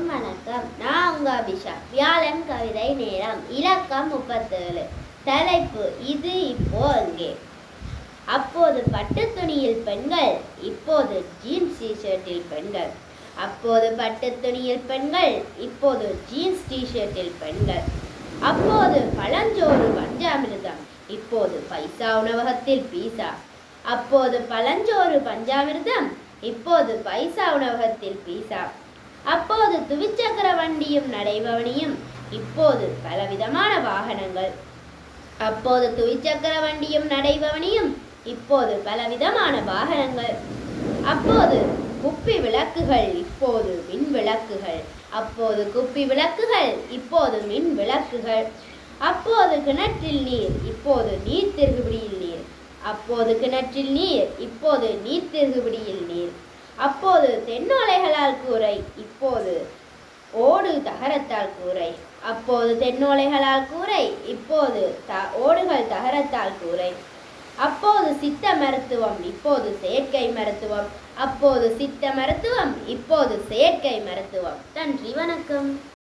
அனைவருக்கும் வணக்கம். நான் உங்க அபிஷா வியாழன் கவிதை நேரம். இலக்கம் முப்பத்தேழு. தலைப்பு இது இப்போ அங்கே அப்போது பட்டு துணியில் பெண்கள் இப்போது ஜீன்ஸ் டிஷர்ட்டில் பெண்கள். அப்போது பட்டு துணியில் பெண்கள் இப்போது ஜீன்ஸ் டிஷர்ட்டில் பெண்கள். அப்போது பழஞ்சோறு பஞ்சாமிர்தம். இப்போது பைசா உணவகத்தில் பீசா அப்போது பழஞ்சோறு பஞ்சாமிர்தம். இப்போது பைசா உணவகத்தில் பீசா அப்போது துவிச்சக்கர வண்டியும் நடைபவனியும் இப்போது பலவிதமான வாகனங்கள். அப்போது துவிச்சக்கர வண்டியும் நடைபவனியும் இப்போது பலவிதமான வாகனங்கள். அப்போது குப்பி விளக்குகள் இப்போது மின் விளக்குகள். அப்போது குப்பி விளக்குகள் இப்போது மின் விளக்குகள். அப்போது கிணற்றில் நீர் இப்போது நீர் திருகுபிடியில் நீர். அப்போது கிணற்றில் நீர் இப்போது நீர் திருகுபிடியில் நீர். அப்போது தென்னோலைகளால் கூரை இப்போது ஓடு தகரத்தால் கூரை. அப்போது தென்னோலைகளால் கூரை இப்போது த ஓடுகள் தகரத்தால் கூரை. அப்போது சித்த மருத்துவம் இப்போது செயற்கை மருத்துவம். அப்போது சித்த மருத்துவம் இப்போது செயற்கை மருத்துவம். நன்றி வணக்கம்.